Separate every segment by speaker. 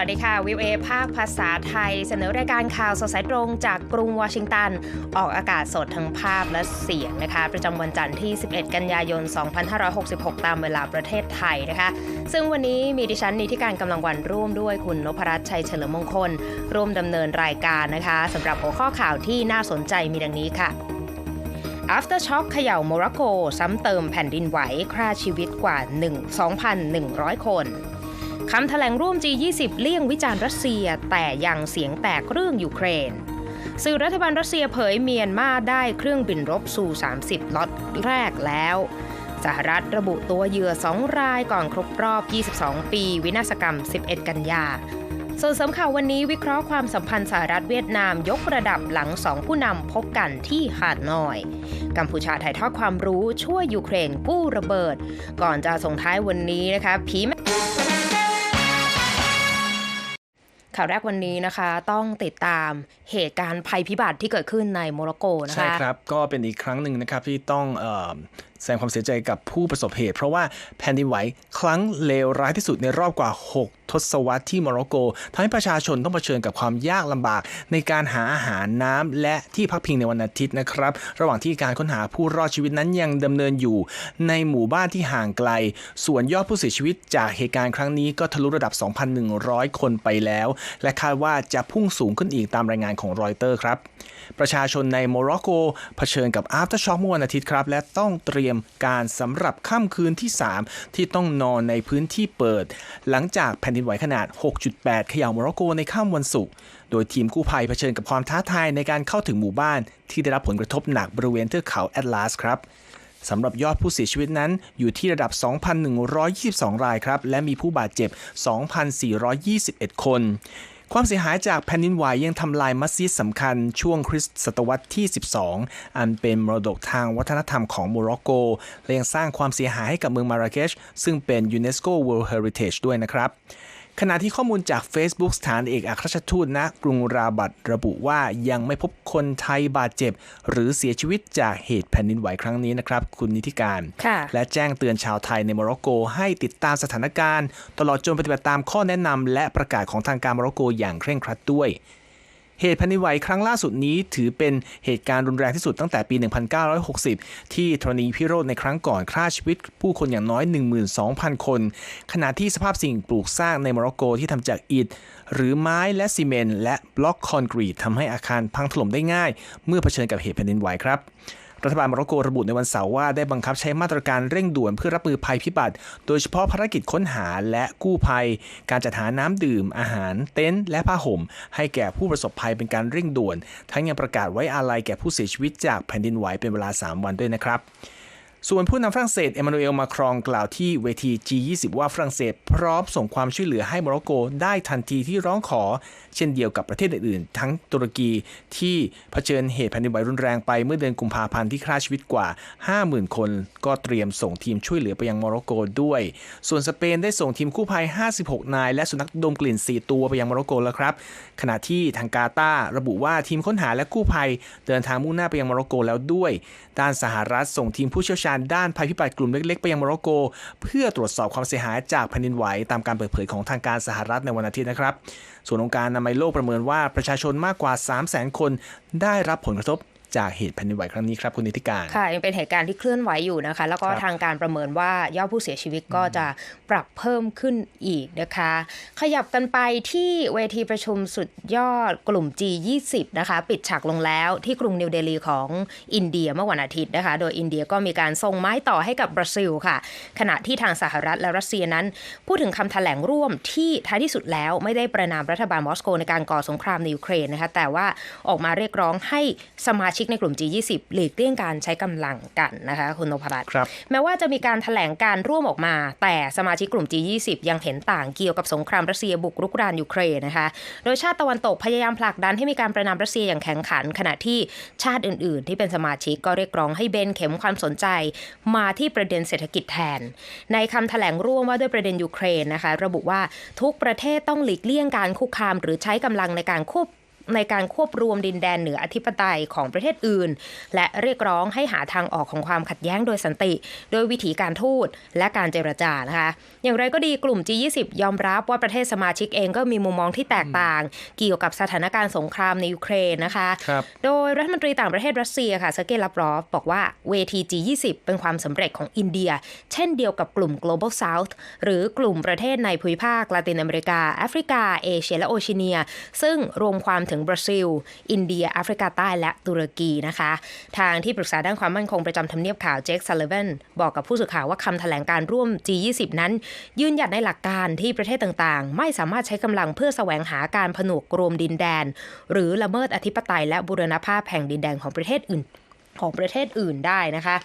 Speaker 1: สวัสดีค่ะ วิวเอภาคภาษาไทย เสนอรายการข่าวสดสายตรงจากกรุงวอชิงตัน ออกอากาศสดทั้งภาพและเสียงนะคะ ประจำวันจันทร์ที่ 11 กันยายน 2566 ตามเวลาประเทศไทยนะคะ ซึ่งวันนี้มีดิฉันนิติการกำลังวันร่วมด้วยคุณนพรัตน์ชัยเฉลิมมงคล ร่วมดำเนินรายการนะคะสำหรับหัวข้อข่าวที่น่าสนใจมีดังนี้ค่ะ Aftershock เขย่าโมร็อกโก ซ้ำเติมแผ่นดินไหวฆ่าชีวิตกว่า 1 2,100 คน คำแถลงร่วม G20 เลี่ยงวิจารณ์รัสเซีย แต่ยังเสียงแตกเรื่องยูเครน สื่อรัฐบาลรัสเซียเผยเมียนมาได้เครื่องบินรบสู่30 ล็อตแรกแล้วสหรัฐระบุตัวเหยื่อ 2 รายก่อนครบรอบ 22 ปี วินาศกรรม 11 กันยา ส่วนสริมข่าววันนี้วิเคราะห์ความสัมพันธ์สหรัฐเวียดนามยกระดับหลังสองผู้นำพบกันที่หาดนอย กัมพูชาถ่ายทอดความรู้ช่วยยูเครนกู้ระเบิด ก่อนจะส่งท้ายวันนี้นะคะผีแม่ ข่าวแรกวันนี้นะคะ ต้องติดตามเหตุการณ์ภัยพิบัติที่เกิดขึ้นในโมร็อกโกนะคะ
Speaker 2: ใช่ครับ ก็เป็นอีกครั้งหนึ่งนะครับที่ต้องอ แสดงความเสียใจกับผู้ประสบเหตุ เพราะว่าแผ่นดินไหวครั้งเลวร้ายที่สุดในรอบกว่า 6 ทศวรรษที่โมร็อกโกทำให้ประชาชนต้องเผชิญกับความยากลำบาก ในการหาอาหารน้ำและที่พักพิงในวันอาทิตย์นะครับ ระหว่างที่การค้นหาผู้รอดชีวิตนั้นยังดำเนินอยู่ ในหมู่บ้านที่ห่างไกล ส่วนยอดผู้เสียชีวิตจากเหตุการณ์ครั้งนี้ก็ทะลุระดับ 2,100 คนไปแล้ว และคาดว่าจะพุ่งสูงขึ้นอีกตามรายงานของรอยเตอร์ครับ ประชาชนในโมร็อกโกเผชิญกับ Aftershock เมื่อวันอาทิตย์ครับและต้องเตรียมการสำหรับค่ำคืนที่ 3 ที่ต้องนอนในพื้นที่เปิด หลังจากแผ่นดินไหวขนาด 6.8 เขย่าโมร็อกโกในค่ำวันศุกร์โดยทีมกู้ภัยเผชิญกับความท้าทายในการเข้าถึงหมู่บ้านที่ได้รับผลกระทบหนักบริเวณเทือกเขาแอตลาสครับสำหรับยอดผู้เสียชีวิตนั้นอยู่ที่ระดับ 2,122 รายครับ และมีผู้บาดเจ็บ 2,421 คน ความเสียหายจากแผ่นดินไหวยังทำลายมัสยิดสำคัญช่วงคริสตศตวรรษที่ 12 อันเป็นมรดกทางวัฒนธรรมของโมร็อกโก และยังสร้างความเสียหายให้กับเมืองมาราเคชซึ่งเป็นยูเนสโก World Heritage ด้วยนะครับ ขณะที่ข้อมูลจาก Facebook สถานเอกอัครราชทูตณกรุงราบัตระบุว่ายังไม่พบคนไทยบาดเจ็บ หรือเสียชีวิตจากเหตุแผ่นดินไหวครั้งนี้นะครับ คุณนิติการ
Speaker 1: ค่ะ
Speaker 2: และแจ้งเตือนชาวไทยในโมร็อกโก ให้ติดตามสถานการณ์ ตลอดจนปฏิบัติตามข้อแนะนำและประกาศของทางการโมร็อกโกอย่างเคร่งครัดด้วย เหตุแผ่นดินไหวครั้งล่าสุดนี้ถือเป็นเหตุการณ์รุนแรงที่สุดตั้งแต่ปี 1960 ที่ธรณีพิโรธในครั้งก่อนฆ่าชีวิตผู้คนอย่างน้อย 12,000 คน ขณะที่สภาพสิ่งปลูกสร้างในโมร็อกโกที่ทำจากอิฐหรือไม้และซีเมนต์และบล็อกคอนกรีตทำให้อาคารพังถล่มได้ง่าย เมื่อเผชิญกับเหตุแผ่นดินไหวครับ รัฐบาลโมร็อกโกระบุในวันเสาร์ว่าได้บังคับใช้มาตรการเร่งด่วนเพื่อรับมือภัยพิบัติ โดยเฉพาะภารกิจค้นหาและกู้ภัย การจัดหาน้ำดื่ม อาหาร เต็นท์และผ้าห่ม ให้แก่ผู้ประสบภัยเป็นการเร่งด่วน ทั้งยังประกาศไว้อาลัยแก่ผู้เสียชีวิตจากแผ่นดินไหวเป็นเวลา 3 วันด้วยนะครับ ส่วนผู้นำฝรั่งเศสเอมานูเอลมาครองกล่าวที่เวที G20 ว่าฝรั่งเศสพร้อมส่งความช่วยเหลือให้โมร็อกโกได้ทันทีที่ร้องขอ เช่นเดียวกับประเทศอื่นๆ ทั้งตุรกีที่เผชิญเหตุแผ่นดินไหวรุนแรงไปเมื่อเดือนกุมภาพันธ์ที่ฆ่าชีวิตกว่า 50,000 คน ก็เตรียมส่งทีมช่วยเหลือไปยังโมร็อกโกด้วย ส่วนสเปนได้ส่งทีมกู้ภัย 56 นาย และสุนัขดมกลิ่น 4 ตัวไปยังโมร็อกโกแล้วครับ ขณะที่ทางกาตาระบุว่าทีมค้นหาและกู้ภัย เดินทางมุ่งหน้าไปยังโมร็อกโกแล้วด้วย ด้านสหรัฐส่งทีมผู้เชี่ยวชาญด้านภัยพิบัติกลุ่มเล็กๆ ไปยังโมร็อกโก เพื่อตรวจสอบความเสียหายจากแผ่นดินไหวตามการเปิดเผยของทางการสหรัฐในวันอาทิตย์นะครับ ส่วนองค์การอนามัยโลกประเมินว่าประชาชนมากกว่า 300,000 คนได้รับผลกระทบ จากเหตุแผ่นดินไหวครั้งนี้ครับคุณนิติการ
Speaker 1: ค่ะยังเป็นเหตุการณ์ที่เคลื่อนไหวอยู่นะคะ แล้วก็
Speaker 2: ครับ
Speaker 1: ทางการประเมินว่ายอดผู้เสียชีวิตก็จะปรับเพิ่มขึ้นอีกนะคะ ขยับกันไปที่เวทีประชุมสุดยอดกลุ่ม G20 นะคะ ปิดฉากลงแล้วที่กรุงนิวเดลีของอินเดียเมื่อวันอาทิตย์นะคะ โดยอินเดียก็มีการส่งไม้ต่อให้กับบราซิลค่ะ ขณะที่ทางสหรัฐและรัสเซียนั้น พูดถึงคำแถลงร่วมที่ท้ายที่สุดแล้วไม่ได้ประนามรัฐบาลมอสโกในการก่อสงครามในยูเครนนะคะแต่ว่าออกมาเรียกร้องให้สมาชิกในกลุ่ม G20 หลีกเลี่ยงการใช้กำลังกันนะคะคุณนพรัตน์
Speaker 2: ครับ
Speaker 1: แม้ว่าจะมีการถแถลงการร่วมออกมา แต่สมาชิกกลุ่ม G20 ยังเห็นต่างเกี่ยวกับสงครามรัสเซียบุกรุกรานยูเครนนะคะ โดยชาติตะวันตกพยายามผลักดันให้มีการประนามรัสเซียอย่างแข็งขัน ขณะที่ชาติอื่น ๆ ที่เป็นสมาชิกก็เรียกร้องให้เบนเข็มความสนใจ มาที่ประเด็นเศรษฐกิจแทน ในคำแถลงร่วมว่าด้วยประเด็นยูเครนนะคะ ระบุว่าทุกประเทศต้องหลีกเลี่ยงการคุกคาม หรือใช้กำลังในการควบ ในการควบรวมดินแดนเหนืออธิปไตยของประเทศอื่น และเรียกร้องให้หาทางออกของความขัดแย้งโดยสันติ โดยวิธีการทูตและการเจรจานะคะอย่างไรก็ดีกลุ่ม G20 ยอมรับว่าประเทศสมาชิกเองก็มีมุมมองที่แตกต่าง เกี่ยวกับสถานการณ์สงครามในยูเครนนะคะ
Speaker 2: ครับ
Speaker 1: โดยรัฐมนตรีต่างประเทศรัสเซียค่ะเซอร์เกย์ลาฟรอฟบอกว่าเวที G20 เป็นความสำเร็จของอินเดีย เช่นเดียวกับกลุ่ม Global South หรือกลุ่มประเทศในภูมิภาคลาตินอเมริกาแอฟริกา เอเชียและโอเชียเนีย ซึ่งรวมความถึงบราซิล อินเดียแอฟริกาใต้และตุรกีนะคะ ทางที่ปรึกษาด้านความมั่นคงประจำทำเนียบข่าวเจคซัลเลเวนบอกกับผู้สื่อข่าวว่าคำแถลงการร่วม G20 นั้น ยืนหยัดในหลักการที่ประเทศต่างๆ ไม่สามารถใช้กำลังเพื่อแสวงหาการผนวกรวมดินแดน หรือละเมิดอธิปไตยและบุรณภาพแห่งดินแดนของประเทศอื่น ของประเทศอื่นได้นะคะ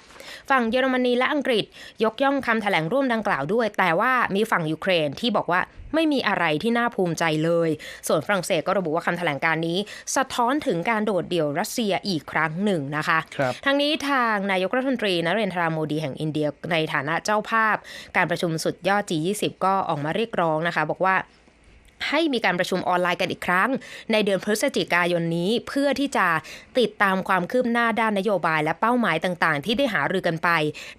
Speaker 1: ฝั่งเยอรมนีและอังกฤษยกย่องคำแถลงร่วมดังกล่าวด้วย แต่ว่ามีฝั่งยูเครนที่บอกว่าไม่มีอะไรที่น่าภูมิใจเลย ส่วนฝรั่งเศสก็ระบุว่าคำแถลงการนี้ สะท้อนถึงการโดดเดี่ยวรัสเซียอีกครั้งหนึ่งนะคะ
Speaker 2: ครับ
Speaker 1: ทางนี้ทางนายกรัฐมนตรีนเรนทราโมดีแห่งอินเดียในฐานะเจ้าภาพ การประชุมสุดยอด G20 ก็ออกมาเรียกร้องนะคะ บอกว่า ให้มีการประชุมออนไลน์กันอีกครั้ง ในเดือนพฤศจิกายนนี้เพื่อที่จะติดตามความคืบหน้าด้านนโยบายและเป้าหมายต่างๆ ที่ได้หารือกันไป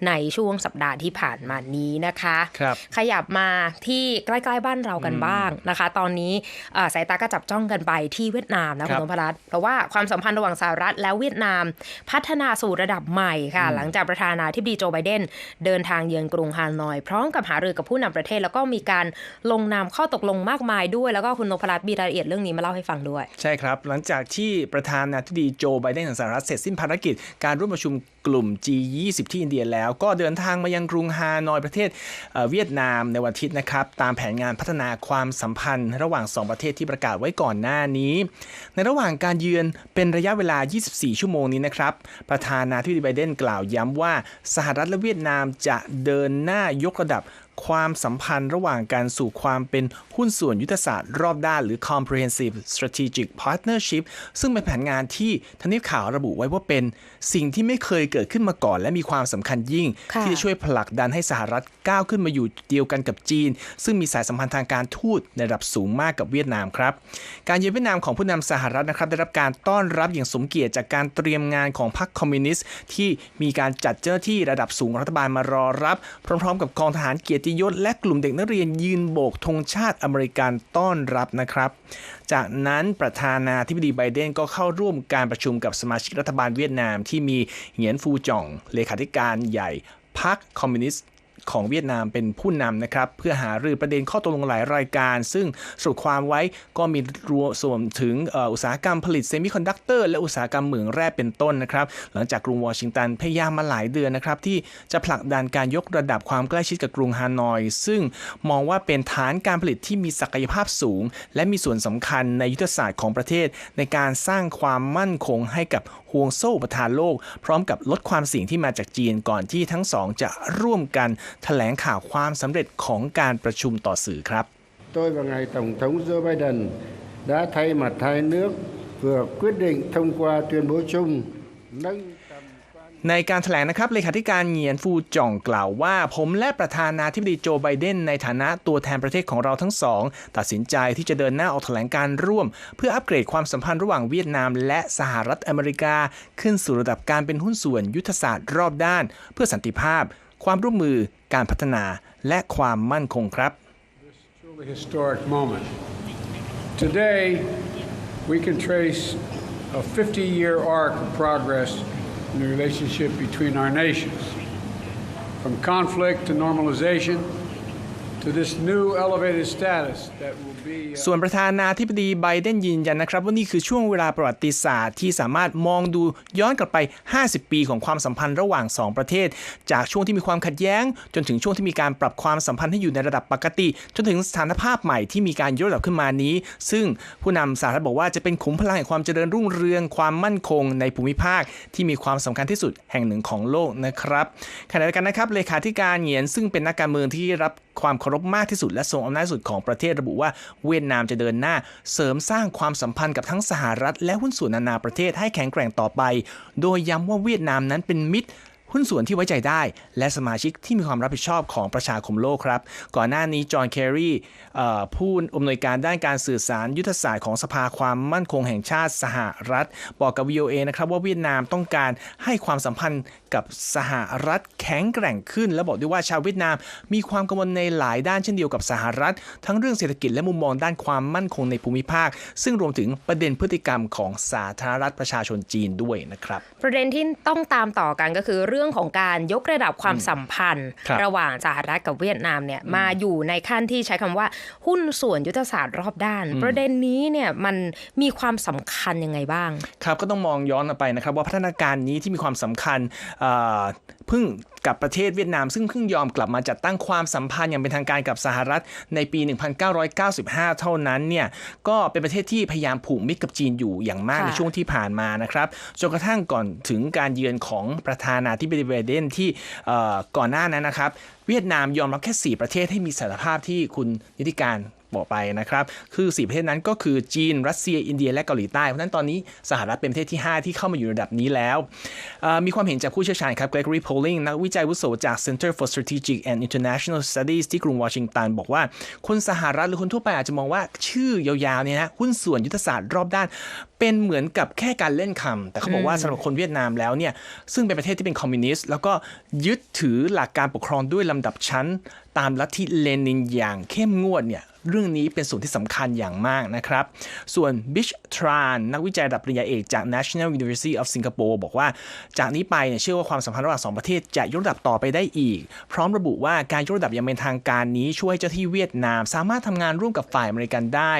Speaker 1: ในช่วงสัปดาห์ที่ผ่านมานี้นะคะ
Speaker 2: ครับ
Speaker 1: ขยับมาที่ใกล้ๆบ้านเรากันบ้างนะคะ ตอนนี้เอ่อสายตาก็จับจ้องกันไปที่เวียดนามนะ
Speaker 2: ครั
Speaker 1: คุ
Speaker 2: บ
Speaker 1: ณนพรัตน์เพราะว่าความสัมพันธ์ระหว่างสหรัฐและเวียดนาม พัฒนาสู่ระดับใหม่ค่ะ หลังจากประธานาธิบดีโจไบเดนเดินทางเยือนกรุงฮานอย พร้อมกับหารือกับผู้นำประเทศ แล้วก็มีการลงนามข้อตกลงมากมายด้วย แล้วก็คุณนพรัตน์มีรายละเอียดเรื่องนี้มาเล่าให้ฟังด้วย
Speaker 2: ใช่ครับ หลังจากที่ประธานาธิบดีโจไบเดนของสหรัฐเสร็จสิ้นภารกิจ การร่วมประชุมกลุ่ม G20 ที่อินเดียแล้ว ก็เดินทางมายังกรุงฮานอยประเทศเเวียดนามในวันอาทิตย์นะครับ ตามแผนงานพัฒนาความสัมพันธ์ ระหว่าง 2 ประเทศที่ประกาศไว้ก่อนหน้านี้ ในระหว่างการเยือนเป็นระยะเวลา 24 ชั่วโมงนี้นะครับ ประธานาธิบดีไบเดนกล่าวย้ำว่า สหรัฐและเวียดนามจะเดินหน้ายกระดับ ความสัมพันธ์ระหว่างการสู่ความเป็นหุ้นส่วนยุทธศาสตร์รอบด้านหรือ comprehensive strategic partnership ซึ่งเป็นแผนงานที่ทำเนียบข่าวระบุไว้ว่าเป็นสิ่งที่ไม่เคยเกิดขึ้นมาก่อน และมีความสำคัญยิ่ง
Speaker 1: ค่ะ
Speaker 2: ที่จะช่วยผลักดันให้สหรัฐก้าวขึ้นมาอยู่เดียวกันกับจีน ซึ่งมีสายสัมพันธ์ทางการทูตในระดับสูงมากกับเวียดนามครับ การเยือนเวียดนามของผู้นำสหรัฐนะครับได้รับการต้อนรับอย่างสมเกียรติจากการเตรียมงานของพรรคคอมมิวนิสต์ที่มีการจัดเจ้าหน้าที่ระดับสูงของรัฐบาลมารอรับ พร้อม ๆ กับกองทหารเกียรติยศและกลุ่มเด็กนักเรียนยืนโบกธงชาติอเมริกันต้อนรับนะครับ จากนั้นประธานาธิบดีไบเดนก็เข้าร่วมการประชุมกับสมาชิกรัฐบาลเวียดนามที่มีเหงียนฟูจ่องเลขาธิการใหญ่พรรคคอมมิวนิสต์ ของเวียดนามเป็นผู้นำนะครับ เพื่อหารือประเด็นข้อตกลงหลายรายการ ซึ่งสรุปความไว้ก็มีรวมส่วนถึงอุตสาหกรรมผลิตเซมิคอนดักเตอร์และอุตสาหกรรมเหมืองแร่เป็นต้นนะครับ หลังจากกรุงวอชิงตันพยายามมาหลายเดือนนะครับ ที่จะผลักดันการยกระดับความใกล้ชิดกับกรุงฮานอย ซึ่งมองว่าเป็นฐานการผลิตที่มีศักยภาพสูง และมีส่วนสำคัญในยุทธศาสตร์ของประเทศ ในการสร้างความมั่นคงให้กับห่วงโซ่อุปทานโลก พร้อมกับลดความเสี่ยงที่มาจากจีนก่อนที่ทั้งสองจะร่วมกันแถลงข่าวความสำเร็จของการประชุมต่อสื่อครับ
Speaker 3: Tôi và ngài Tổng thống Joe Biden đã thay mặt hai nước vừa quyết định thông qua tuyên bố chung nâng tầm quan
Speaker 2: ในการแถลงนะครับเลขาธิการเหงียนฟูจ่องกล่าวว่า ผมและประธานาธิบดีโจไบเดนในฐานะตัวแทนประเทศของเราทั้งสอง ตัดสินใจที่จะเดินหน้าออกแถลงการร่วม เพื่ออัปเกรดความสัมพันธ์ระหว่างเวียดนาม และสหรัฐอเมริกา ขึ้นสู่ระดับการเป็นหุ้นส่วนยุทธศาสตร์รอบด้าน เพื่อสันติภาพ ความร่วมมือการพัฒนาและความมั่นคงครับ
Speaker 4: Today we can trace a 50 year arc of progress in the relationship between our nations. From conflict to normalization
Speaker 2: ส่วนประธานาธิบดีไบเดนยืนยันนะครับว่านี่คือช่วงเวลาประวัติศาสตร์ที่สามารถมองดูย้อนกลับไป 50 ปีของความสัมพันธ์ระหว่าง 2 ประเทศ จากช่วงที่มีความขัดแย้ง จนถึงช่วงที่มีการปรับความสัมพันธ์ให้อยู่ในระดับปกติ จนถึงสถานภาพใหม่ที่มีการยกระดับขึ้นมานี้ ซึ่งผู้นำสหรัฐบอกว่าจะเป็นขุมพลังแห่งความเจริญรุ่งเรืองความมั่นคงในภูมิภาค ที่มีความสำคัญที่สุดแห่งหนึ่งของโลกนะครับขณะเดียวกันนะครับเลขาธิการเหงียนซึ่งเป็นนักการเมืองที่รับ ความเคารพมากที่สุดและทรงอำนาจสุดของประเทศระบุว่าเวียดนามจะเดินหน้า เสริมสร้างความสัมพันธ์กับทั้งสหรัฐ และหุ้นส่วนนานาประเทศให้แข็งแกร่งต่อไป โดยย้ำว่าเวียดนามนั้นเป็นมิตรหุ้นส่วนที่ไว้ใจได้ และสมาชิกที่มีความรับผิดชอบของประชาคมโลกครับ ก่อนหน้านี้จอห์น เคอรีเอ่อผู้อำนวยการด้านการสื่อสารยุทธศาสตร์ของสภาความมั่นคงแห่งชาติสหรัฐ บอกกับ VOA นะครับว่าเวียดนามต้องการให้ความสัมพันธ์ กับสหรัฐแข็งแกร่งขึ้น และบอกด้วยว่าชาวเวียดนามมีความกังวลในหลายด้านเช่นเดียวกับสหรัฐ ทั้งเรื่องเศรษฐกิจและมุมมองด้านความมั่นคงในภูมิภาค ซึ่งรวมถึงประเด็นพฤติกรรมของสาธารณรัฐประชาชนจีนด้วยนะครับ
Speaker 1: ประเด็นที่ต้องตามต่อกันก็คือเรื่องของการยกระดับความสัมพันธ์
Speaker 2: ครับ
Speaker 1: ระหว่างสหรัฐกับเวียดนามเนี่ยมาอยู่ในขั้นที่ใช้คำว่าหุ้นส่วนยุทธศาสตร์รอบด้าน ประเด็นนี้เนี่ยมันมีความสำคัญยังไงบ้าง
Speaker 2: ครับก็ต้องมองย้อนกลับไปนะครับว่าพัฒนาการนี้ที่มีความสำคัญเอ่อเพิ่ง กับประเทศเวียดนาม ซึ่งเพิ่งยอมกลับมาจัดตั้งความสัมพันธ์อย่างเป็นทางการกับสหรัฐในปี 1995 เท่านั้นเนี่ยก็เป็นประเทศที่พยายามผูกมิตรกับจีนอยู่อย่างมาก
Speaker 1: ค่ะ
Speaker 2: ในช่วงที่ผ่านมานะครับจนกระทั่งก่อนถึงการเยือนของประธานาธิบดีไบเดนที่เอ่อก่อนหน้านั้นนะครับ เวียดนามยอมรับแค่ 4 ประเทศให้มีสถานภาพที่คุณนิติการบอกไปนะครับ คือ 4 ประเทศนั้นก็คือจีน รัสเซีย อินเดีย และเกาหลีใต้ เพราะฉะนั้นตอนนี้สหรัฐเป็นประเทศที่ 5 ที่เข้ามาอยู่ระดับนี้แล้วเอ่อมีความเห็นจากผู้เชี่ยวชาญครับ Gregory Poling นักวิจัยวุโสจาก Center for Strategic and International Studies ที่กรุงวอชิงตัน บอกว่า คนสหรัฐหรือคนทั่วไปอาจจะมองว่าชื่อยาวๆเนี่ยนะหุ้นส่วนยุทธศาสตร์รอบด้าน เป็นเหมือนกับแค่การเล่นคำแต่เขาบอกว่าสำหรับคนเวียดนามแล้วเนี่ยซึ่งเป็นประเทศที่เป็นคอมมิวนิสต์แล้วก็ยึดถือหลักการปกครองด้วยลำดับชั้น ตามลัทธิเลนินอย่างเข้มงวดเนี่ยเรื่องนี้เป็นส่วนที่สำคัญอย่างมากนะครับ ส่วนบิชทรานนักวิจัยระดับปริญญาเอกจาก National University of Singapore บอกว่า จากนี้ไปเนี่ยเชื่อว่าความสัมพันธ์ระหว่างสองประเทศจะยกระดับต่อไปได้อีก พร้อมระบุว่าการยกระดับอย่างเป็นทางการนี้ช่วยให้เจ้าที่เวียดนาม สามารถทำงานร่วมกับฝ่ายอเมริกันได้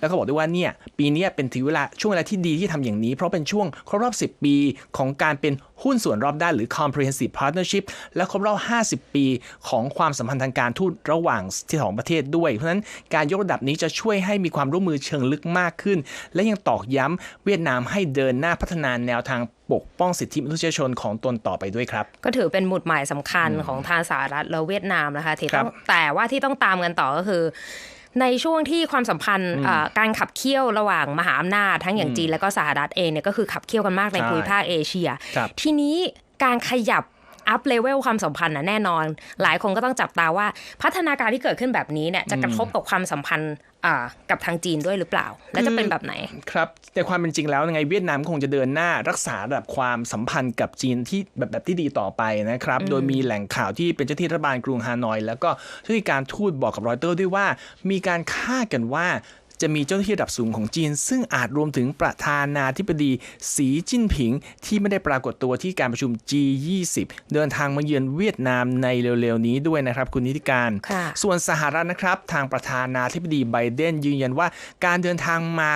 Speaker 2: แล้วก็บอกด้วยว่าเนี่ยปีนี้เป็นถือเวลาช่วงเวลาที่ดีที่ทำอย่างนี้ เพราะเป็นช่วงครบรอบ 10 ปีของการเป็น หุ้นส่วนรอบด้านหรือ comprehensive partnership และครบรอบ 50 ปีของความสัมพันธ์ทางการทูตระหว่างที่สองประเทศด้วย เพราะฉะนั้นการยกระดับนี้จะช่วยให้มีความร่วมมือเชิงลึกมากขึ้น และยังตอกย้ำเวียดนามให้เดินหน้าพัฒนาแนวทางปกป้องสิทธิมนุษยชนของตนต่อไปด้วยครับ
Speaker 1: ก็ถือเป็นหมุดหมายสำคัญของทางสหรัฐและเวียดนามนะคะที่ต้อง
Speaker 2: ครับ
Speaker 1: แต่ว่าที่ต้องตามกันต่อก็คือ ในช่วงที่ความสัมพันธ์อ่าการขับเคี่ยวระหว่างมหาอำนาจทั้งอย่างจีนและก็สหรัฐเองเนี่ยก็คือขับเคี่ยวกันมากใน
Speaker 2: ใช่
Speaker 1: ภูมิภาคเอเชีย
Speaker 2: ครับ
Speaker 1: ทีนี้การขยับ อัพเลเวลความสัมพันธ์น่ะแน่นอน หลายคนก็ต้องจับตาว่าพัฒนาการที่เกิดขึ้นแบบนี้เนี่ยจะกระทบกับความสัมพันธ์อ่ากับทางจีนด้วยหรือเปล่า และจะเป็นแบบไหน
Speaker 2: ครับแต่ความเป็นจริงแล้วยังไงเวียดนามก็คงจะเดินหน้ารักษาระดับความสัมพันธ์กับจีนที่แบบแบบที่ดีต่อไปนะครับ โดยมีแหล่งข่าวที่เป็นเจ้าที่รัฐบาลกรุงฮานอย แล้วก็เจ้าที่การทูตบอกกับรอยเตอร์ด้วยว่า มีการคาดกันว่า จะมีเจ้าหน้าที่ระดับสูงของจีน ซึ่งอาจรวมถึงประธานาธิบดีสีจิ้นผิง ที่ไม่ได้ปรากฏตัวที่การประชุม G20 เดินทางมาเยือนเวียดนามในเร็วๆนี้ด้วยนะครับ คุณนิติการ
Speaker 1: ค่ะ
Speaker 2: ส่วนสหรัฐนะครับ ทางประธานาธิบดีไบเดนยืนยันว่าการเดินทางมา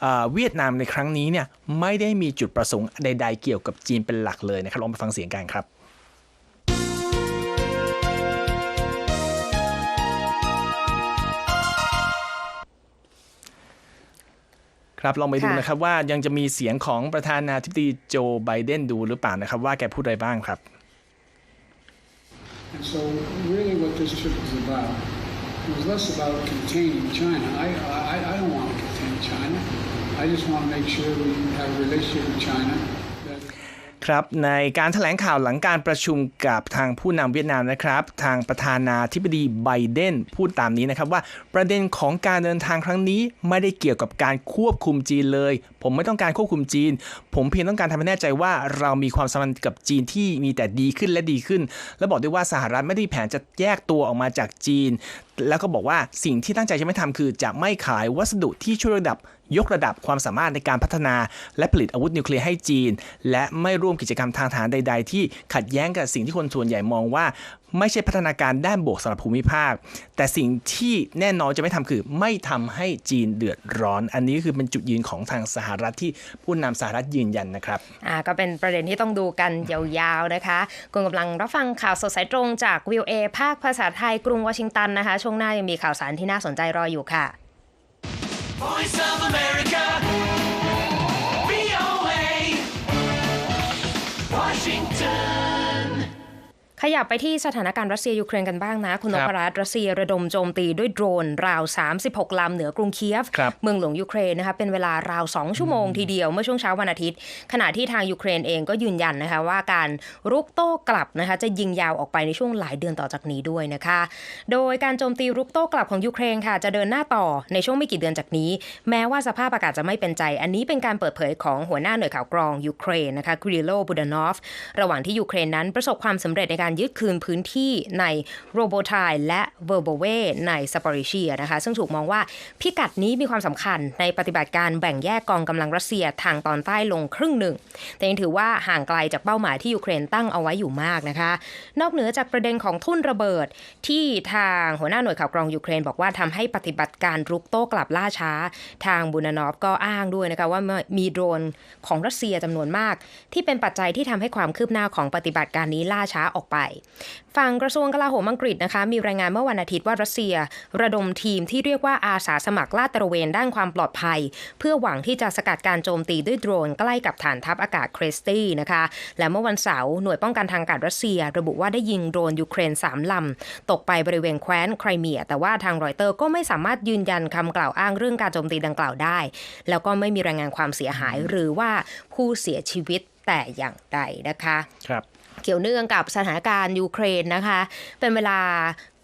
Speaker 2: เอ่อเวียดนามในครั้งนี้เนี่ยไม่ได้มีจุดประสงค์ใด ๆ เกี่ยวกับจีนเป็นหลักเลยนะครับลองไปฟังเสียงกันครับ ครับลองไปดู
Speaker 1: ค่ะ
Speaker 2: นะครับว่ายังจะมีเสียงของประธานาธิบดีโจไบเดนดูหรือเปล่านะครับ ว่าแกพูดอะไรบ้างครับ
Speaker 4: And so, really, what this trip was about was less about containing China. I, I, I don't want to contain China. I just want to make sure we have a relationship with China that
Speaker 2: ครับในการแถลงข่าวหลังการประชุมกับทางผู้นำเวียดนามนะครับ ทางประธานาธิบดีไบเดนพูดตามนี้นะครับว่าประเด็นของการเดินทางครั้งนี้ไม่ได้เกี่ยวกับการควบคุมจีนเลย ผมไม่ต้องการควบคุมจีน ผมเพียงต้องการทำให้แน่ใจว่าเรามีความสัมพันธ์กับจีนที่มีแต่ดีขึ้นและดีขึ้น และบอกด้วยว่าสหรัฐไม่ได้แผนจะแยกตัวออกมาจากจีน แล้วก็บอกว่าสิ่งที่ตั้งใจจะไม่ทำคือจะไม่ขายวัสดุที่ช่วยระดับ ยกระดับความสามารถในการพัฒนา และผลิตอาวุธนิวเคลียร์ให้จีน และไม่ร่วมกิจกรรมทางทหารใด ๆ ที่ขัดแย้งกับสิ่งที่คนส่วนใหญ่มองว่า ไม่ใช่พัฒนาการด้านบวกสำหรับภูมิภาค แต่สิ่งที่แน่นอนจะไม่ทำคือไม่ทำให้จีนเดือดร้อน อันนี้คือเป็นจุดยืนของทางสหรัฐที่ผู้นำสหรัฐยืนยันนะครับ
Speaker 1: อ่าก็เป็นประเด็นที่ต้องดูกันยาวๆนะคะคุณกำลังรับฟังข่าวสดสายตรงจากวิวเอภาคภาษาไทยกรุงวอชิงตันนะคะช่วงหน้ายังมีข่าวสารที่น่าสนใจรออยู่ค่ะ
Speaker 5: Voice of America.
Speaker 1: ขยับไปที่สถานการณ์รัสเซียยูเครนกันบ้างนะ คุณน
Speaker 2: ครับ
Speaker 1: พรัตน์รัสเซียระดมโจมตีด้วยโดรนราว 36 ลำเหนือกรุงเคียฟ
Speaker 2: ครับ
Speaker 1: เมืองหลวงยูเครนนะคะเป็นเวลาราว 2 ชั่วโมงทีเดียวเมื่อช่วงเช้าวันอาทิตย์ ขณะที่ทางยูเครนเองก็ยืนยันนะคะว่าการรุกโต้กลับนะคะจะยิงยาวออกไปในช่วงหลายเดือนต่อจากนี้ด้วยนะคะ โดยการโจมตีรุกโต้กลับของยูเครนค่ะจะเดินหน้าต่อในช่วงไม่กี่เดือนจากนี้ แม้ว่าสภาพอากาศจะไม่เป็นใจ อันนี้เป็นการเปิดเผยของหัวหน้าหน่วยข่าวกรองยูเครนนะคะกริโลบูดานอฟระหว่างที่ยูเครนนั้นประสบความสำเร็จในการยึดคืนพื้นที่ในโรโบไทและเวอร์โบเวในสปอริเชียนะคะซึ่งถูกมองว่าพิกัดนี้มีความสำคัญในปฏิบัติการแบ่งแยกกองกำลังรัสเซียทางตอนใต้ลงครึ่งหนึ่ง แต่ยังถือว่าห่างไกลจากเป้าหมายที่ยูเครนตั้งเอาไว้อยู่มากนะคะ นอกเหนือจากประเด็นของทุ่นระเบิดที่ทางหัวหน้าหน่วยข่าวกรองยูเครน บอกว่าทำให้ปฏิบัติการรุกโต้กลับล่าช้า ทางบูนานอฟก็อ้างด้วยนะคะว่ามีโดรนของรัสเซียจำนวนมาก ที่เป็นปัจจัยที่ทำให้ความคืบหน้าของปฏิบัติการนี้ล่าช้าออกไปฝั่งกระทรวงกลาโหมอังกฤษนะคะมีรายงานเมื่อวันอาทิตย์ว่ารัสเซีย ระดมทีมที่เรียกว่าอาสาสมัครลาดตระเวนด้านความปลอดภัย เพื่อหวังที่จะสกัดการโจมตีด้วยโดรนใกล้กับฐานทัพอากาศเครสตี้นะคะและเมื่อวันเสาร์หน่วยป้องกันทางอากาศรัสเซีย ระบุว่าได้ยิงโดรนยูเครนสามลำตกไปบริเวณแคว้นไครเมีย แต่ว่าทางรอยเตอร์ก็ไม่สามารถยืนยันคำกล่าวอ้างเรื่องการโจมตีดังกล่าวได้ แล้วก็ไม่มีรายงานความเสียหายหรือว่าผู้เสียชีวิตแต่อย่างใดนะคะ
Speaker 2: ครับ
Speaker 1: เกี่ยวเนื่องกับสถานการณ์ยูเครนนะคะ เป็นเวลา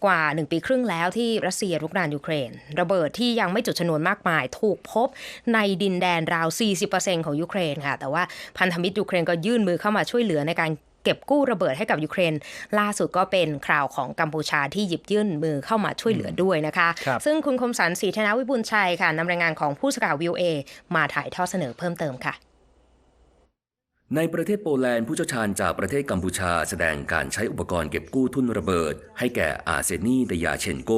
Speaker 1: กว่า 1 ปีครึ่งแล้วที่รัสเซียรุกรานยูเครน ระเบิดที่ยังไม่จุดชนวนมากมาย ถูกพบในดินแดนราว 40%ของยูเครนค่ะ แต่ว่าพันธมิตรยูเครนก็ยื่นมือเข้ามาช่วยเหลือในการเก็บกู้ระเบิดให้กับยูเครน ล่าสุดก็เป็นคราวของกัมพูชาที่หยิบยื่นมือเข้ามาช่วยเหลือด้วยนะคะ
Speaker 2: ครับ
Speaker 1: ซึ่งคุณคมสันศรีธนวิบุญชัยค่ะนำรายงานของผู้สื่อข่าววิวเอมาถ่ายทอดเสนอเพิ่มเติมค่ะ
Speaker 6: ในประเทศโปแลนด์ผู้เชี่ยวชาญจากประเทศกัมพูชาแสดงการใช้อุปกรณ์เก็บกู้ทุนระเบิด ให้แก่อาเซนีเดยาเชนโก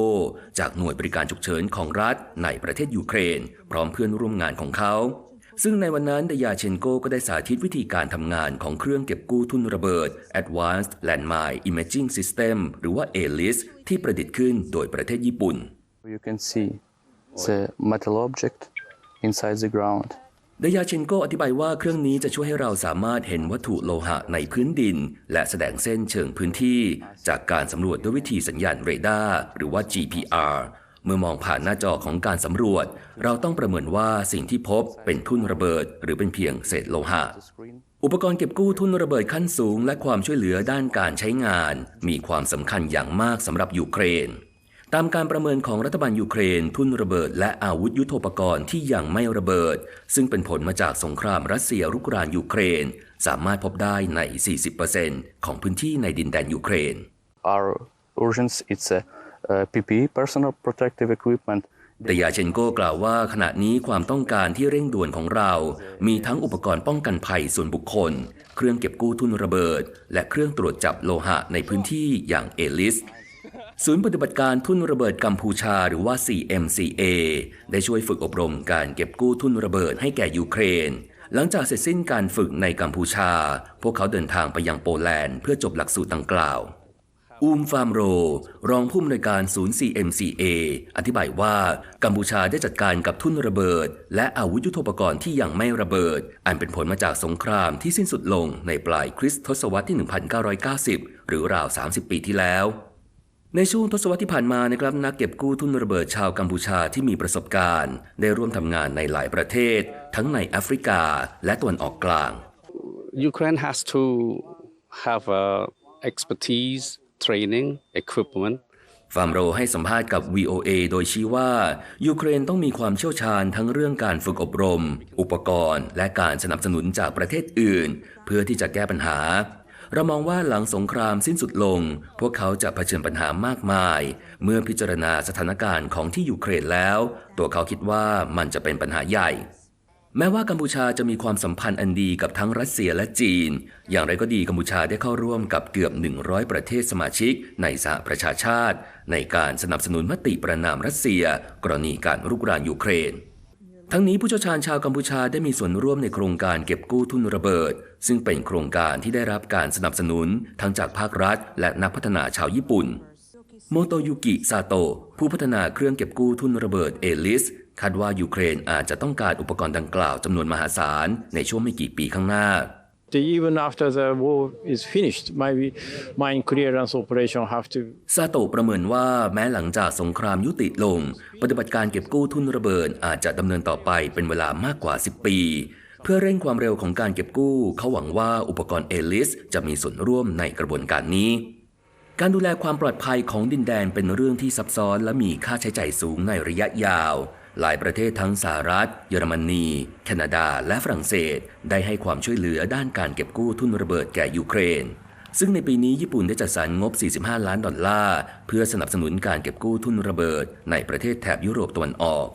Speaker 6: จากหน่วยบริการฉุกเฉินของรัฐในประเทศยูเครน พร้อมเพื่อนร่วมงานของเขา ซึ่งในวันนั้นเดยาเชนโกก็ได้สาธิตวิธีการทำงานของเครื่องเก็บกู้ทุนระเบิด Advanced Landmine Imaging System หรือว่า ALIS ที่ประดิษฐ์ขึ้นโดยประเทศญี่ปุ่น
Speaker 7: You can see the metal object inside the ground.
Speaker 6: ดยาเชนโกอธิบายว่าเครื่องนี้จะช่วยให้เราสามารถเห็นวัตถุโลหะในพื้นดิน และแสดงเส้นเชิงพื้นที่ จากการสำรวจด้วยวิธีสัญญาณเรดาร์หรือว่า GPR เมื่อมองผ่านหน้าจอของการสำรวจ เราต้องประเมินว่าสิ่งที่พบเป็นทุ่นระเบิด หรือเป็นเพียงเศษโลหะ อุปกรณ์เก็บกู้ทุ่นระเบิดขั้นสูง และความช่วยเหลือด้านการใช้งาน มีความสำคัญอย่างมากสำหรับยูเครน ตามการประเมินของรัฐบาลยูเครน ทุนระเบิดและอาวุธยุโทโธปกรณ์ที่ยังไม่ระเบิด ซึ่งเป็นผลมาจากสงครามรัสเซียรุกรานยูเครน สามารถพบได้ใน 40%ของพื้นที่ในดินแดนยูเครน
Speaker 7: Our urgence it's a, uh PPE, personal protective equipment.
Speaker 6: เดยาเชนโกกล่าวว่าขณะนี้ความต้องการที่เร่งด่วนของเรา มีทั้งอุปกรณ์ป้องกันภัยส่วนบุคคล เครื่องเก็บกู้ทุนระเบิด และเครื่องตรวจจับโลหะในพื้นที่อย่างเอลิส ศูนย์ปฏิบัติการทุ่นระเบิดกัมพูชาหรือว่า CMCA ได้ช่วยฝึกอบรมการเก็บกู้ทุ่นระเบิดให้แก่ยูเครน หลังจากเสร็จสิ้นการฝึกในกัมพูชา พวกเขาเดินทางไปยังโปแลนด์เพื่อจบหลักสูตรดังกล่าวอูมฟาร์มโร รองผู้อำนวยการศูนย์ CMCA อธิบายว่ากัมพูชาได้จัดการกับทุ่นระเบิด และอาวุธยุทโธปกรณ์ที่ยังไม่ระเบิด อันเป็นผลมาจากสงครามที่สิ้นสุดลงในปลายคริสตศตวรรษที่ 1990 หรือราว 30 ปีที่แล้ว ในช่วงทศวรรษที่ผ่านมานะครับนักเก็บกู้ทุนระเบิดชาวกัมพูชาที่มีประสบการณ์ ได้ร่วมทำงานในหลายประเทศ ทั้งในแอฟริกาและตะวันออกกลาง
Speaker 8: Ukraine has to have uh, expertise, training, equipment,
Speaker 6: ฟาร์มโรให้สัมภาษณ์กับ VOA โดยชี้ว่า ยูเครนต้องมีความเชี่ยวชาญทั้งเรื่องการฝึกอบรม อุปกรณ์ และการสนับสนุนจากประเทศอื่น เพื่อที่จะแก้ปัญหา เรามองว่าหลังสงครามสิ้นสุดลง พวกเขาจะเผชิญปัญหามากมาย เมื่อพิจารณาสถานการณ์ของที่ยูเครนแล้ว ตัวเขาคิดว่ามันจะเป็นปัญหาใหญ่ แม้ว่ากัมพูชาจะมีความสัมพันธ์อันดีกับทั้งรัสเซียและจีน อย่างไรก็ดีกัมพูชาได้เข้าร่วมกับเกือบ 100 ประเทศสมาชิก ในสหประชาชาติ ในการสนับสนุนมติประนามรัสเซีย กรณีการรุกรานยูเครน ทั้งนี้ผู้เชี่ยวชาญชาวกัมพูชาได้มีส่วนร่วมในโครงการเก็บกู้ทุนระเบิด ซึ่งเป็นโครงการที่ได้รับการสนับสนุนทั้งจากภาครัฐ และนักพัฒนาชาวญี่ปุ่น โมโตยุกิซาโตผู้พัฒนาเครื่องเก็บกู้ทุนระเบิดเอลิสคาดว่ายูเครนอาจจะต้องการอุปกรณ์ดังกล่าวจำนวนมหาศาลในช่วงไม่กี่ปีข้างหน้า
Speaker 9: even after the war is finished, my mine clearance operation have to
Speaker 6: ซาโตะประเมินว่าแม้หลังจากสงครามยุติลง ปฏิบัติการเก็บกู้ทุนระเบิดอาจจะดำเนินต่อไปเป็นเวลามากกว่า 10 ปี เพื่อเร่งความเร็วของการเก็บกู้เขาหวังว่าอุปกรณ์เอลิสจะมีส่วนร่วมในกระบวนการนี้การดูแลความปลอดภัยของดินแดนเป็นเรื่องที่ซับซ้อนและมีค่าใช้จ่ายสูงในระยะยาว หลายประเทศทั้งสหรัฐ เยอรมนี แคนาดา และฝรั่งเศส ได้ให้ความช่วยเหลือด้านการเก็บกู้ทุนระเบิดแก่ยูเครน ซึ่งในปีนี้ญี่ปุ่นได้จัดสรรงบ 45 ล้านดอลลาร์ เพื่อสนับสนุนการเก็บกู้ทุนระเบิด ในประเทศแถบยุโรปตะวันออก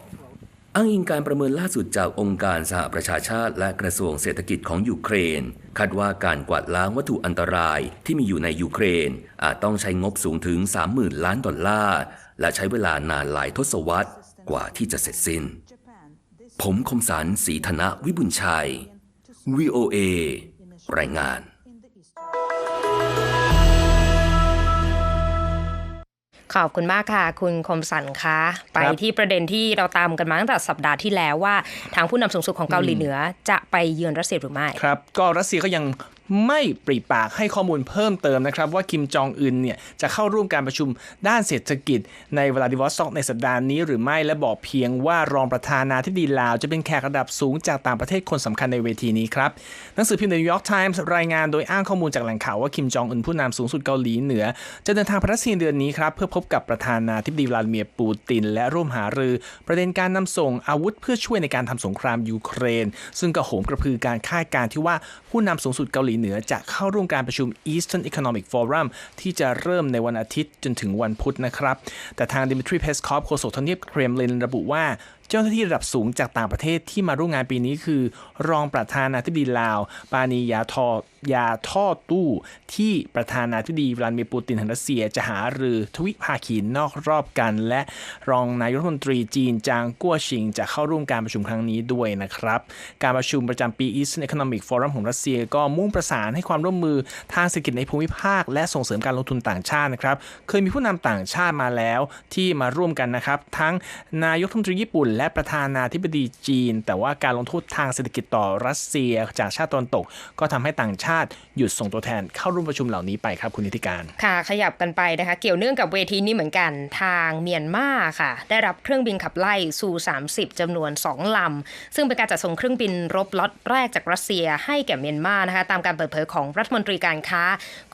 Speaker 6: อ้างอิงการประเมินล่าสุดจากองค์การสหประชาชาติ และกระทรวงเศรษฐกิจของยูเครน คาดว่าการกวาดล้างวัตถุอันตรายที่มีอยู่ในยูเครน อาจต้องใช้งบสูงถึง 30,000 ล้านดอลลาร์ และใช้เวลานานหลายทศวรรษ กว่าที่จะเสร็จสิ้น ผมคมสันสีธนะวิบุญชัย VOA รายงาน
Speaker 1: ขอบคุณมากค่ะ คุณคมสันคะไป
Speaker 2: ครับ
Speaker 1: ที่ประเด็นที่เราตามกันมาตั้งแต่สัปดาห์ที่แล้วว่า ทางผู้นำสูงสุดของเกาหลีเหนือจะไปเยือนรัสเซียหรือไม่
Speaker 2: ครับ ก็รัสเซียก็ยัง ไม่ปริปากให้ข้อมูลเพิ่มเติมนะครับ ว่าคิมจองอึนเนี่ยจะเข้าร่วมการประชุมด้านเศรษฐกิจ ในวลาดิวอสต็อกในสัปดาห์นี้หรือไม่และบอกเพียงว่ารองประธานาธิบดีลาวจะเป็นแขกระดับสูงจากต่างประเทศคนสำคัญในเวทีนี้ครับหนังสือพิมพ์ The New York Times รายงานโดยอ้างข้อมูลจากแหล่งข่าวว่าคิมจองอึนผู้นำสูงสุดเกาหลีเหนือ จะเดินทางไปรัสเซียเดือนนี้ครับเพื่อพบกับประธานาธิบดีวลาดิเมียร์ปูติน และร่วมหารือ ประเด็นการนำส่งอาวุธเพื่อช่วยในการทำสงครามยูเครน ซึ่งก็โหมกระพือการคาดการณ์ที่ว่าผู้นำสูงสุดเกาหลีเหนือจะเข้าร่วมการประชุม Eastern Economic Forum ที่จะเริ่มในวันอาทิตย์จนถึงวันพุธนะครับ แต่ทางดิมิทรีเพสคอฟโฆษกทำเนียบเครมลินระบุว่า เจ้าหน้าที่ระดับสูงจากต่างประเทศที่มาร่วมงานปีนี้คือ รองประธานาธิบดีลาว ปานียาทอยาท่อตู้ ที่ประธานาธิบดีวลาดิเมียร์ปูตินแห่งรัสเซียจะหารือทวิภาคีนอกรอบกัน และรองนายกรัฐมนตรีจีนจางกัวชิง จะเข้าร่วมการประชุมครั้งนี้ด้วยนะครับ การประชุมประจำปี Eastern Economic Forum ของรัสเซีย ก็มุ่งประสานให้ความร่วมมือทางเศรษฐกิจในภูมิภาค และส่งเสริมการลงทุนต่างชาตินะครับ เคยมีผู้นำต่างชาติมาแล้วที่มาร่วมกันนะครับ ทั้งนายกรัฐมนตรีญี่ปุ่นและประธานาธิบดีจีน แต่ว่าการลงโทษทางเศรษฐกิจต่อรัสเซียจากชาติตะวันตก ก็ทำให้ต่างชาติหยุดส่งตัวแทนเข้าร่วมประชุมเหล่านี้ไปครับคุณนิติการ
Speaker 1: ค่ะ ขยับกันไปนะคะ เกี่ยวเนื่องกับเวทีนี้เหมือนกันทางเมียนมาค่ะ ได้รับเครื่องบินขับไล่ซู30จำนวน 2ลำซึ่งเป็นการจัดส่งเครื่องบินรบล็อตแรกจากรัสเซียให้แก่เมียนมานะคะตามการเปิดเผยของรัฐมนตรีการค้า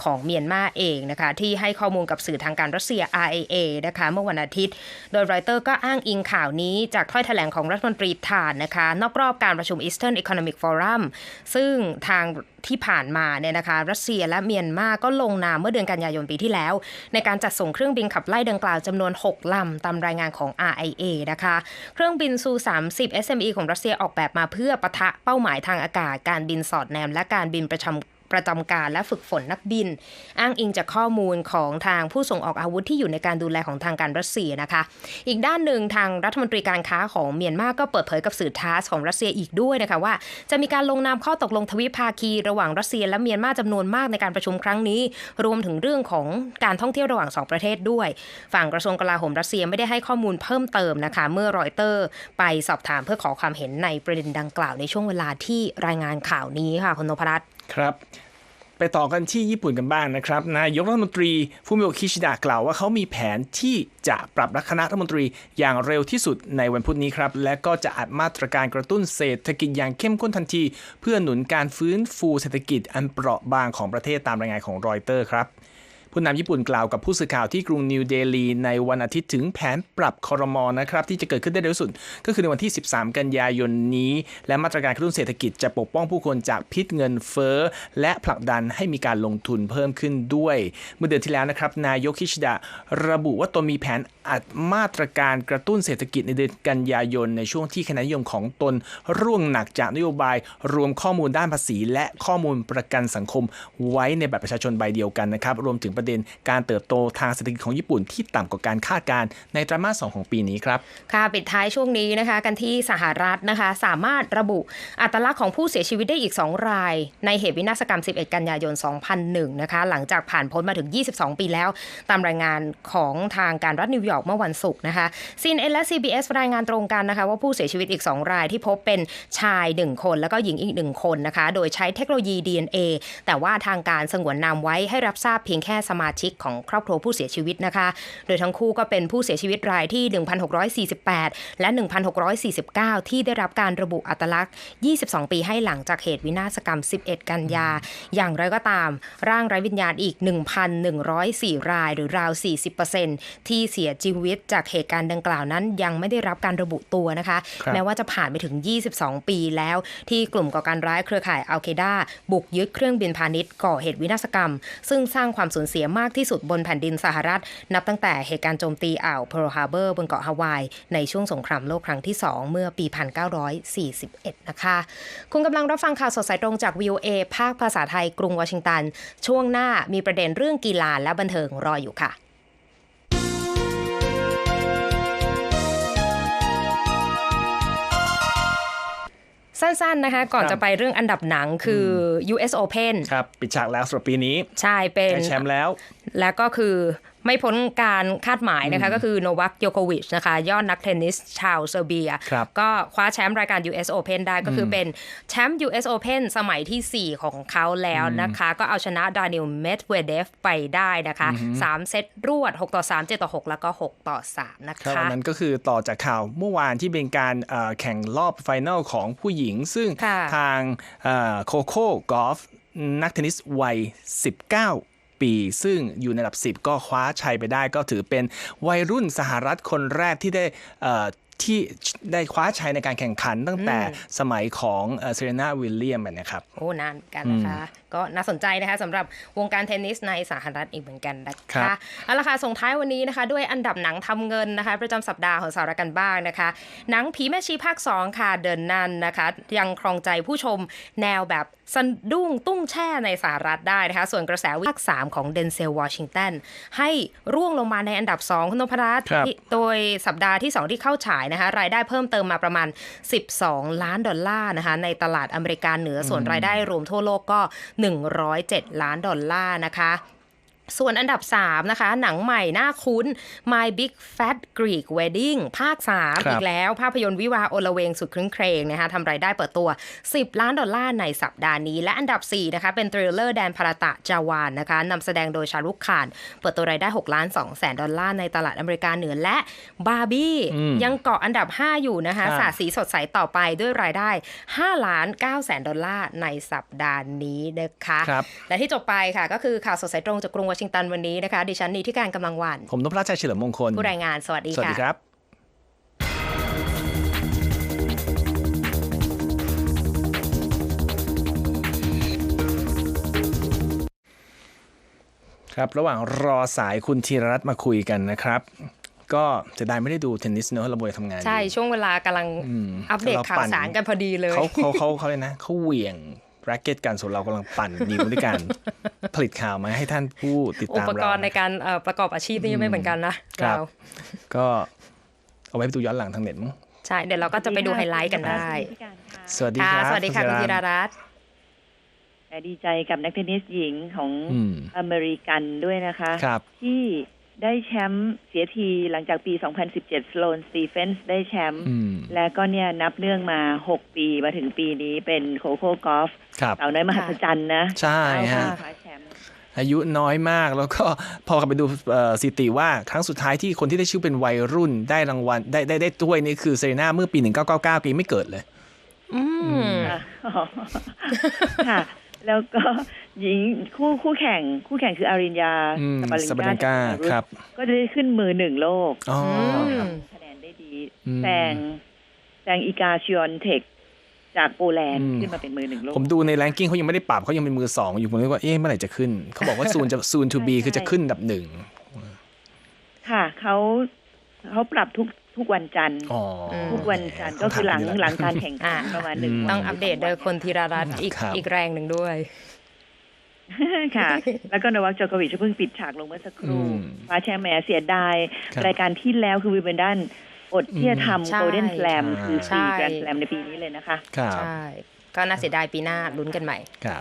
Speaker 1: ของเมียนมาเองนะคะที่ให้ข้อมูลกับสื่อทางการรัสเซีย RIA นะคะเมื่อวันอาทิตย์ โดยรอยเตอร์ก็อ้างอิงข่าวนี้จากถ้อยแถลงของรัฐมนตรีถ่านนะคะ นอกรอบการประชุม Eastern Economic Forum ซึ่งทางที่ผ่านมาเนี่ยนะคะ รัสเซียและเมียนมาก็ลงนามเมื่อเดือนกันยายนปีที่แล้ว ในการจัดส่งเครื่องบินขับไล่ดังกล่าวจำนวน 6 ลำ ตามรายงานของ RIA นะคะ เครื่องบินซู 30 SME ของรัสเซียออกแบบมาเพื่อปะทะเป้าหมายทางอากาศ การบินสอดแนมและการบินประจำ ประจำการและฝึกฝนนักบิน อ้างอิงจากข้อมูลของทางผู้ส่งออกอาวุธที่อยู่ในการดูแลของทางการรัสเซียนะคะ อีกด้านหนึ่งทางรัฐมนตรีการค้าของเมียนมาก็เปิดเผยกับสื่อทาสของรัสเซียอีกด้วยนะคะว่า จะมีการลงนามข้อตกลงทวิภาคี ระหว่างรัสเซียและเมียนมาจำนวนมากในการประชุมครั้งนี้ รวมถึงเรื่องของการท่องเที่ยวระหว่างสองประเทศด้วย ฝั่งกระทรวงกลาโหมรัสเซียไม่ได้ให้ข้อมูลเพิ่มเติมนะคะ เมื่อรอยเตอร์ ไปสอบถามเพื่อขอความเห็นในประเด็นดังกล่าวในช่วงเวลาที่รายงานข่าวนี้ค่ะคุณนพรัตน์
Speaker 2: ครับไปต่อกันที่ญี่ปุ่นกันบ้างนะครับ นายกรัฐมนตรีฟูมิโอคิชิดะกล่าวว่าเขามีแผนที่จะปรับคณะรัฐมนตรีอย่างเร็วที่สุดในวันพุธนี้ครับ และก็จะอัดมาตรการกระตุ้นเศรษฐกิจอย่างเข้มข้นทันที เพื่อหนุนการฟื้นฟูเศรษฐกิจอันเปราะบางของประเทศตามรายงานของรอยเตอร์ครับ ผู้นำญี่ปุ่นกล่าวกับผู้สื่อข่าวที่กรุงนิวเดลีในวันอาทิตย์ถึงแผนปรับคอรมอนะครับที่จะเกิดขึ้นได้เร็วสุด ก็คือในวันที่ 13 กันยายนนี้ และมาตรการกระตุ้นเศรษฐกิจจะปกป้องผู้คนจากพิษเงินเฟ้อ และผลักดันให้มีการลงทุนเพิ่มขึ้นด้วย เมื่อเดือนที่แล้วนะครับนายกคิชิดะระบุว่าตนมีแผนอัดมาตรการกระตุ้นเศรษฐกิจในเดือนกันยายนในช่วงที่คณะนิยมของตนร่วงหนักจากนโยบายรวมข้อมูลด้านภาษี และข้อมูลประกันสังคม ไว้ในบัตรประชาชนใบเดียวกันนะครับรวมถึงประประเด็นการเติบโตทางเศรษฐกิจของญี่ปุ่นที่ต่ำกว่าการคาดการณ์ในไตรมาสสองของปีนี้ครับ
Speaker 1: ค่ะ ปิดท้ายช่วงนี้นะคะ กันที่สหรัฐนะคะ สามารถระบุอัตลักษณ์ของผู้เสียชีวิตได้อีก 2 ราย ในเหตุวินาศกรรม 11 กันยายน 2001 นะคะ หลังจากผ่านพ้นมาถึง 22 ปีแล้ว ตามรายงานของทางการรัฐนิวยอร์กเมื่อวันศุกร์นะคะ CNN และ CBS รายงานตรงกันนะคะ ว่าผู้เสียชีวิตอีก 2 รายที่พบเป็นชาย 1 คน แล้วก็หญิงอีก 1 คนนะคะ โดยใช้เทคโนโลยี DNA แต่ว่าทางการสงวนนามไว้ให้รับทราบเพียงแค่สมาชิกของครอบครัวผู้เสียชีวิตนะคะ โดยทั้งคู่ก็เป็นผู้เสียชีวิตรายที่ 1,648 และ 1,649 ที่ได้รับการระบุอัตลักษณ์ 22 ปีให้หลังจากเหตุวินาศกรรม 11 กันยา อย่างไรก็ตาม ร่างไร้วิญญาณอีก 1,104 รายหรือราว 40%ที่เสียชีวิตจากเหตุการณ์ดังกล่าวนั้น ยังไม่ได้รับการระบุตัวนะคะ
Speaker 2: ครับ
Speaker 1: แม้ว่าจะผ่านไปถึง 22 ปีแล้วที่กลุ่มก่อการร้ายเครือข่ายอัลเคดาบุกยึดเครื่องบินพาณิชย์ก่อเหตุวินาศกรรม ซึ่งสร้างความสูญเสียมากที่สุดบนแผ่นดินสหรัฐ นับตั้งแต่เหตุการณ์โจมตีอ่าวเพิร์ลฮาร์เบอร์บนเกาะฮาวาย ในช่วงสงครามโลกครั้งที่ 2 เมื่อปี 1941 นะคะ คุณกำลังรับฟังข่าวสดสายตรงจาก VOA ภาคภาษาไทยกรุงวอชิงตัน ช่วงหน้ามีประเด็นเรื่องกีฬาและบันเทิงรออยู่ค่ะ สั้นๆนะคะ ก่อน
Speaker 2: ครับ
Speaker 1: จะไปเรื่องอันดับหนังคือ US Open
Speaker 2: ครับ ปิดฉากแล้วสำหรับปีนี้
Speaker 1: ใช่เป็น
Speaker 2: ได้แชมป์แล้ว
Speaker 1: แล้วก็คือ ไม่พ้นการคาดหมายนะคะก็คือโนวัคโยโควิชนะคะยอดนักเทนนิสชาวเซอร์เบีย
Speaker 2: ครับ
Speaker 1: ก็คว้าแชมป์รายการ US Open ได้ก็คือเป็นแชมป์ US Open สมัยทีสี่ 4 ของเขาแล้วนะคะ ก็เอาชนะดานิลเมดเวเดฟไปได้นะคะ 3 เซตรวด 6 ต่อ 3 7 ต่อ 6 แล้วก็ 6 ต่อ 3 นะ
Speaker 2: ครับ
Speaker 1: คะ
Speaker 2: อันนั้นก็คือต่อจากข่าวเมื่อวานที่เป็นการเอ่อแข่งรอบไฟแนลของผู้หญิง ซึ่ง
Speaker 1: ค่ะ
Speaker 2: ทางโคโค่กอล์ฟนักเทนนิสวัย 19 ปี ซึ่งอยู่ในอันดับ 10 ก็คว้าชัยไปได้ ก็ถือเป็นวัยรุ่นสหรัฐคนแรกที่ได้เอ่อที่ได้คว้าชัยในการแข่งขันตั้งแต่สมัยของเซเรนาวิลเลียมนะครับ
Speaker 1: โอ้นานเหมือนกันนะคะ ก็น่าสนใจนะคะสำหรับวงการเทนนิสในสหรัฐอีกเหมือนกันนะ
Speaker 2: ครั
Speaker 1: คะ
Speaker 2: บ
Speaker 1: เอาละค่ะส่งท้ายวันนี้นะคะ ด้วยอันดับหนังทำเงินนะคะ ประจำสัปดาห์ของสหรัฐกันบ้างนะคะ หนังผีแม่ชีภาค 2 ค่ะเดินนันนะคะ ยังครองใจผู้ชมแนวแบบสะดุ้งตุ้งแช่ในสหรัฐได้นะคะ ส่วนกระแสภาค3ของเดนเซลวอชิงตันให้ร่วงลงมาในอันดับ 2 คุณนพรัตน์
Speaker 2: ครับ
Speaker 1: ที่โดยสัปดาห์ที่ 2 ที่เข้าฉายนะคะ รายได้เพิ่มเติมมาประมาณ 12 ล้านดอลลาร์นะคะ ในตลาดอเมริกาเหนือส่วนรายได้รวมทั่วโลกก็ 107 ล้านดอลลาร์นะคะ ส่วนอันดับ 3 นะคะ หนังใหม่น่าคุ้น My Big Fat Greek Wedding ภาค3
Speaker 2: ครับ
Speaker 1: อีกแล้ว ภาพยนตร์วิวาห์โอละเวงสุดครึ่งเครงนะคะทำรายได้เปิดตัว 10 ล้านดอลลาร์ในสัปดาห์นี้ และอันดับ 4 นะคะ เป็นทริลเลอร์แดนพาราตะจาวานนะคะนำแสดงโดยชารุกขาน เปิดตัวรายได้ 6 ล้าน2แสนดอลลาร์ในตลาดอเมริกาเหนือและบาร์บี้
Speaker 2: อืม
Speaker 1: ยังเกาะอันดับ 5 อยู่นะคะ
Speaker 2: ครับ
Speaker 1: สาดสีสดใสต่อไปด้วยรายได้ 5 ล้าน9แสนดอลลาร์ในสัปดาห์นี้นะคะ
Speaker 2: ครับ
Speaker 1: และที่จบไปค่ะก็คือข่าวสดสายตรงจากกรุงวอชิงตันวันนี้นะคะ ดิฉันนีที่การกำลังวัน
Speaker 2: ผมนพรัชชัยเฉลิมมงคล
Speaker 1: ผู้รายงาน สวัสดี
Speaker 2: สวัส
Speaker 1: ค่ะ
Speaker 2: ดีครับครับ ระหว่างรอสายคุณธีรรัตน์มาคุยกันนะครับ ก็จะได้ไม่ได้ดูเทนนิสเนอะเราบวยทำงานอยู่
Speaker 1: ใช่ช่วงเวลากำลัง
Speaker 2: อืม
Speaker 1: อัปเดตข่าวสารกันพอดีเลย
Speaker 2: เขาเขาเขาเขาเลยนะเขาเหวี่ยง แร็กเก็ตกันส่วนเรากำลังปั่นนิ้วด้วยกันผลิตข่าวมาให้ท่านผู้ติด
Speaker 1: อุ
Speaker 2: ตาม
Speaker 1: ป
Speaker 2: เรา
Speaker 1: กรณ์ในการเอ่อประกอบอาชีพนี่ไม่เหมือนกันนะครับเรา
Speaker 2: ก็เอาไว้ไปดูย้อนหลังทางเน็ตมั้ง
Speaker 1: ใช่เดี๋ยวเราก็จะไปดูไฮไลท์กันได้
Speaker 2: สวัสดี
Speaker 1: ค่ะ
Speaker 2: ครับ
Speaker 1: สวัสดีค่ะคุณธีรรัตน์
Speaker 10: แต่ดีใจกับนักเทนนิสหญิงของ
Speaker 2: อืม
Speaker 10: อเมริกันด้วยนะคะ
Speaker 2: ครับ
Speaker 10: ที่ ได้แชมป์เสียทีหลังจากปี 2017สโลนสตีเฟนส์ได้แชมป์
Speaker 2: อืม
Speaker 10: และก็เนี่ยนับเนื่องมา 6 ปีมาถึงปีนี้เป็นโคโค่กอล์ฟ
Speaker 2: ครับ
Speaker 10: สาวน้อยมหัศจรรย์นะ
Speaker 2: ใช่
Speaker 10: เอา
Speaker 2: ฮะ
Speaker 10: คว้าแชมป์
Speaker 2: อายุน้อยมากแล้วก็พอกลับไปดูเอ่อสถิติว่าครั้งสุดท้ายที่คนที่ได้ชื่อเป็นวัยรุ่นได้รางวัลได้ได้ได้ถ้วยนี่คือเซรีนาเมื่อปี 1999 ปีไม่เกิดเลย
Speaker 1: อืม
Speaker 10: ค่ะอ๋อค่ะ แล้วก็หญิงคู่คู่แข่งคู่แข่งคืออารินยา
Speaker 2: อืม
Speaker 10: สั
Speaker 2: สัป
Speaker 10: ป
Speaker 2: ดา
Speaker 10: ดา
Speaker 2: ห์ก้า
Speaker 10: ห์
Speaker 2: ครับ
Speaker 10: ก็ได้ขึ้นมือหนึ่งโลก
Speaker 2: อ๋ออ
Speaker 1: ม
Speaker 10: คะแนนได้ดี
Speaker 2: อืม
Speaker 10: แซงแซงอีกาชิออนเทคจากโปแลนด์
Speaker 2: อืม
Speaker 10: ขึ้นมาเป็นมือหนึ่งโลก
Speaker 2: ผมดูในแรงกิ้งเขายังไม่ได้ปรับเขายังเป็นมือสองอยู่ผมนึกว่าเอ๊ะเมื่อไหร่จะขึ้น เขาบอกว่า soon จะ soon to be
Speaker 10: ใช่
Speaker 2: คือจะขึ้นอันดับหนึ่ง
Speaker 10: ค่ะเขาเขาปรับทุก ทุกวันจันทร์
Speaker 2: อ๋อ
Speaker 10: ทุกวันจันทร์ก็คือหลังหลังการแข่งขัน
Speaker 1: อ่า
Speaker 10: ประมาณหนึ่ง
Speaker 2: อืม
Speaker 10: วัน
Speaker 1: ต้องอัปเดตโดยคนธีรรัตน์อีก
Speaker 2: ครับ
Speaker 1: อีกแรงหนึ่งด้วย
Speaker 10: ค่ะ แล้วก็โนวัคโจโควิชเพิ่งปิดฉากลงเมื่อสักครู่
Speaker 2: อืม
Speaker 10: คว้าแชมป์แหมเสียดาย
Speaker 2: ครับ
Speaker 10: รายการที่แล้วคือวิมเบิลดันอดที่จะ
Speaker 1: ใช่
Speaker 10: ทำโกลเด้นแ a ลมคือ
Speaker 1: ใช่
Speaker 10: สี่แกรนด์แ a ลมในปีนี้เลยนะคะ
Speaker 2: ครับ
Speaker 1: ใช่ ก็น่าเสียดายปีหน้าลุ้นกันใหม่
Speaker 2: ครับ